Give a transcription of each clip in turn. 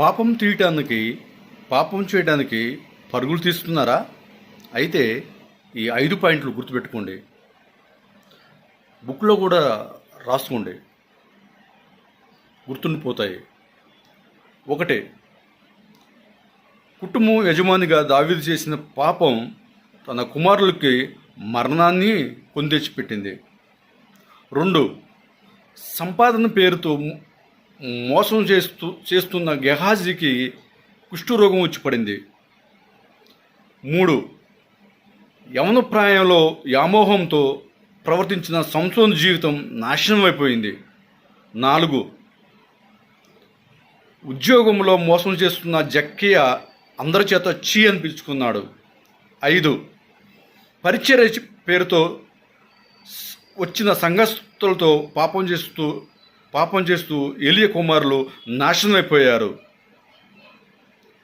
పాపం తీయటానికి పాపం చేయడానికి పరుగులు తీస్తున్నారా? అయితే ఈ ఐదు పాయింట్లు గుర్తుపెట్టుకోండి. బుక్లో కూడా రాసుకోండి. గుర్తుండిపోతాయి. ఒకటే కుటుంబం యజమానిగా దావీదు చేసిన పాపం తన కుమారులకి మరణాన్ని కొని రెండు సంపాదన పేరుతో మోసం చేస్తూ చేస్తున్న గెహాజీకి కుష్ఠరోగం వచ్చి పడింది. మూడు యవనప్రాయంలో యామోహంతో వ్యామోహంతో ప్రవర్తించిన సంసోన్ జీవితం నాశనం అయిపోయింది. నాలుగు ఉద్యోగంలో మోసం చేస్తున్న జక్కయ్య అందరి చేత చీ అనిపించుకున్నాడు. ఐదు పరిచయ పేరుతో వచ్చిన సంఘస్థులతో పాపం చేస్తూ పాపం చేస్తూ ఎలియ కుమారులు నాశనం అయిపోయారు.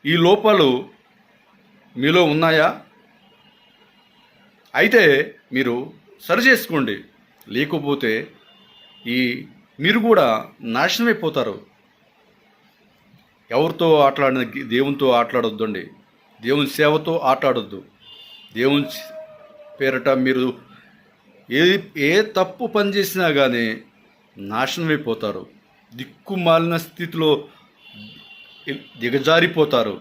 ఈ లోపాలు మీలో ఉన్నాయా? అయితే మీరు సరి చేసుకోండి. లేకపోతే ఈ మీరు కూడా నాశనం అయిపోతారు ఎవరితో ఆటలాడిన దేవునితో ఆటలాడొద్దండి. దేవుని సేవతో ఆటలాడొద్దు. దేవుని పేరట మీరు ఏ ఏ తప్పు పని చేసినా కానీ నాశనమైపోతారు. దిక్కుమాలిన స్థితిలో దిగజారిపోతారు.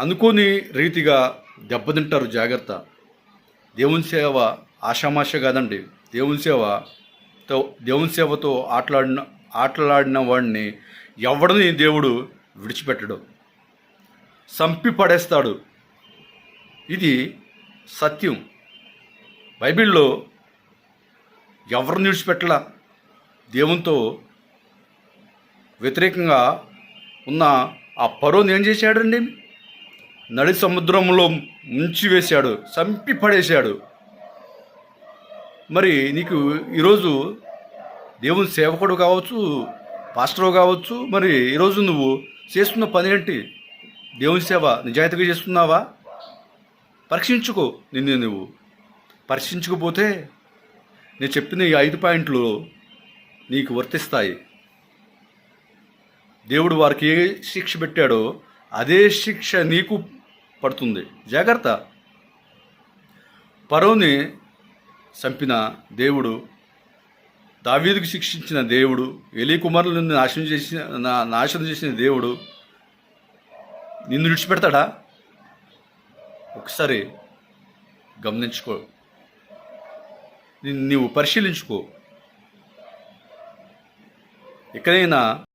అనుకోని రీతిగా దెబ్బతింటారు జాగ్రత్త. దేవుని సేవ ఆషామాష కాదండి. దేవుని సేవతో దేవుని సేవతో ఆటలాడిన ఆటలాడిన వాడిని ఎవడిని దేవుడు విడిచిపెట్టడు. సంపి పడేస్తాడు. ఇది సత్యం. బైబిల్లో ఎవరిని విడిచిపెట్టలా? దేవునితో వ్యతిరేకంగా ఉన్న ఆ పరోని ఏం చేశాడండి? నడి సముద్రంలో ముంచి వేశాడు చంపి పడేశాడు. మరి నీకు ఈరోజు దేవుని సేవకుడు కావచ్చు పాస్టర్ కావచ్చు మరి ఈరోజు నువ్వు చేస్తున్న పని ఏంటి దేవుని సేవ నిజాయితీగా చేస్తున్నావా? పరీక్షించుకో నిన్ను నువ్వు. పరీక్షించకపోతే నేను చెప్పిన ఈ ఐదు పాయింట్లు నీకు వర్తిస్తాయి. దేవుడు వారికి ఏ శిక్ష పెట్టాడో అదే శిక్ష నీకు పడుతుంది. జాగ్రత్త. పరోని చంపిన దేవుడు దావీదుకు శిక్షించిన దేవుడు ఎలీ కుమారులను నాశనం చేసిన నాశనం చేసిన దేవుడు నిన్ను విడిచిపెడతాడా? ఒకసారి గమనించుకో. నీవు పరిశీలించుకో. ఎక్కడైనా